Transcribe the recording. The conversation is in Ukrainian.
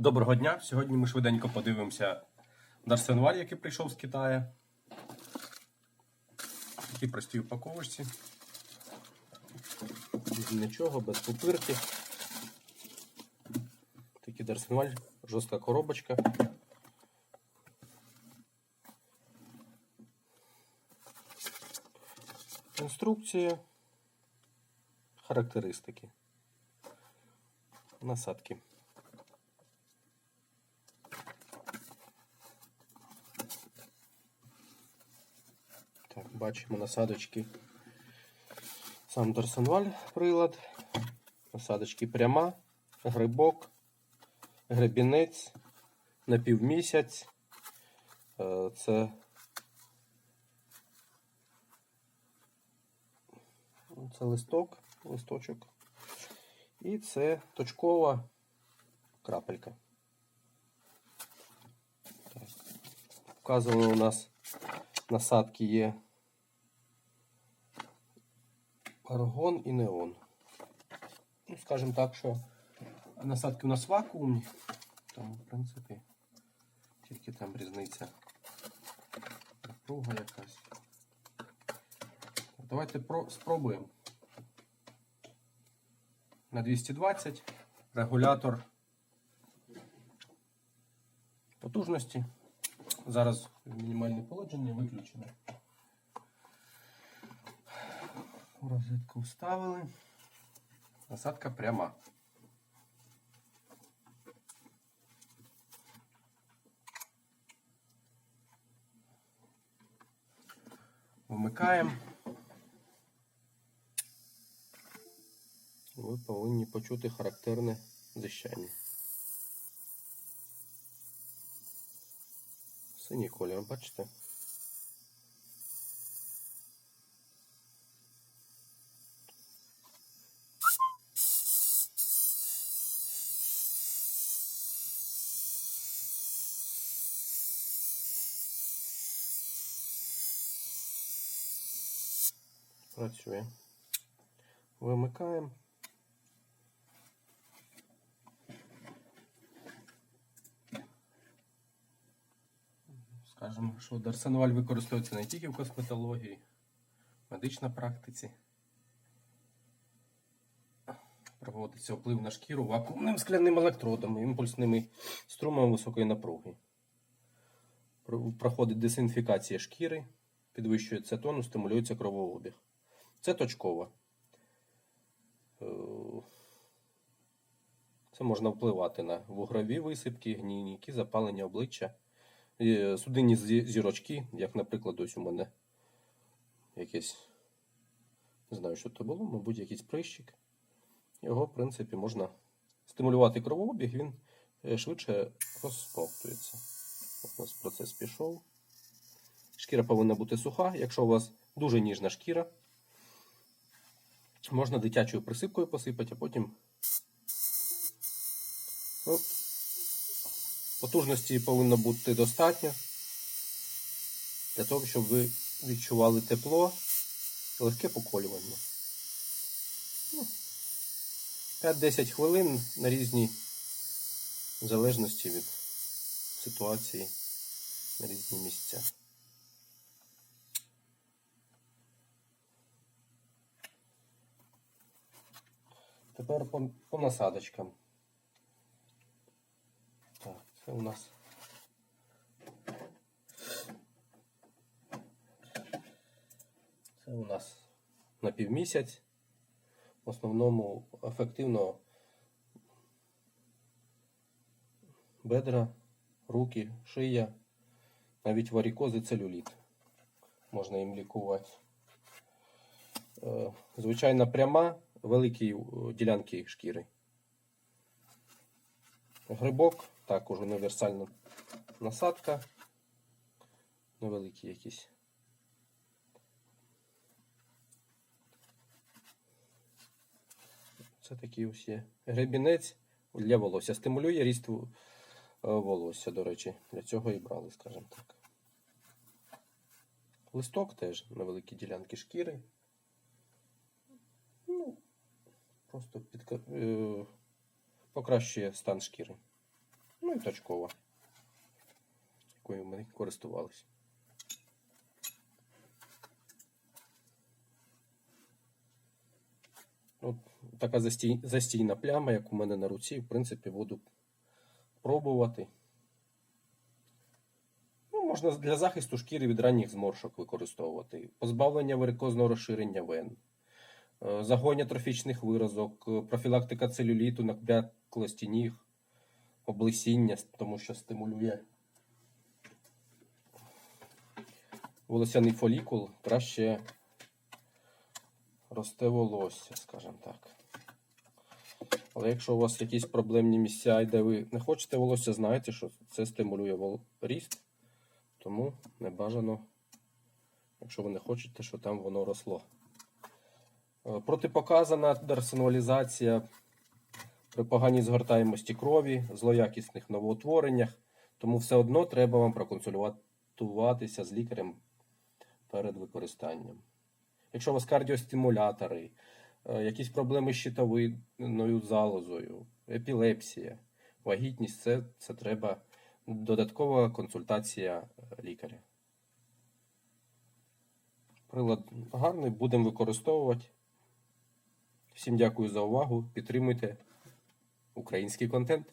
Доброго дня! Сьогодні ми швиденько подивимося Дарсенваль, який прийшов з Китаю. Такі прості упаковочці. Без нічого, без пупирки. Такий Дарсенваль, жорстка коробочка. Інструкція, характеристики, насадки. Так, бачимо насадочки. Сам Дорсенваль прилад. Насадочки пряма, грибок, гребінець, напівмісяць. Е, Це це листок, листочок. І це точкова крапелька. Так. Вказано у нас насадки є аргон і неон. Ну, скажімо так, що насадки у нас вакуумні, тому, в принципі, тільки там різниця. Напруга якась. Давайте про, спробуємо. На 220 регулятор потужності. Зараз мінімальне положення виключено. Розетку вставили. Насадка пряма. Вмикаємо. Ви повинні почути характерне зіщання. Синій колір, бачите? Працює. Вимикаємо. Скажемо, що Дарсенваль використовується не тільки в косметології, в медичній практиці. Проводиться вплив на шкіру вакуумним скляним електродом, імпульсними струмами високої напруги. Проходить дезінфікація шкіри, підвищується тонус, стимулюється кровообіг. Це точково. Е, Це можна впливати на вугрові висипки, гнійники, запалення обличчя, е, судинні зірочки, як, наприклад, ось у мене якесь, не знаю, що це було, мабуть, якийсь прищик. Його, в принципі, можна стимулювати кровообіг, він е, швидше розсмоктується. У нас процес пішов. Шкіра повинна бути суха. Якщо у вас дуже ніжна шкіра, можна дитячою присипкою посипати, а потім. Ну, потужності повинно бути достатньо для того, щоб ви відчували тепло і легке поколювання. Ну, 5-10 хвилин на різні, в залежності від ситуації, на різні місця. Тепер по, по насадочкам. Так, це у нас. Це у нас на півмісяць. В основному ефективно бедра, руки, шия, навіть варікози целюліт. Можна їм лікувати. Е, Звичайна пряма, великі е, ділянки шкіри. Грибок, також універсальна насадка. Невеликі якісь. Це такі ось є. Гребінець для волосся. Стимулює ріст е, волосся, до речі. Для цього і брали, скажімо так. Листок теж на великі ділянки шкіри. Ну, просто підка... е, покращує стан шкіри. Ну і точкова, якою ми користувалися. От така застій, застійна пляма, як у мене на руці, в принципі, буду пробувати. Ну, можна для захисту шкіри від ранніх зморшок використовувати, позбавлення варикозного розширення вен, загоєння трофічних виразок, е, профілактика целюліту, набряклості ніг, облесіння, тому що стимулює волосяний фолікул, краще росте волосся, скажімо так. Але якщо у вас якісь проблемні місця, і де ви не хочете волосся, знаєте, що це стимулює ріст. Тому не бажано, якщо ви не хочете, що там воно росло. Е, Протипоказана дерсоналізація при поганій згортаємості крові, злоякісних новоутвореннях. Тому все одно треба вам проконсультуватися з лікарем перед використанням. Якщо у вас кардіостимулятори, е, якісь проблеми з щитовидною залозою, епілепсія, вагітність, це, це треба додаткова консультація е, лікаря. Прилад гарний, будемо використовувати. Всім дякую за увагу. Підтримуйте український контент.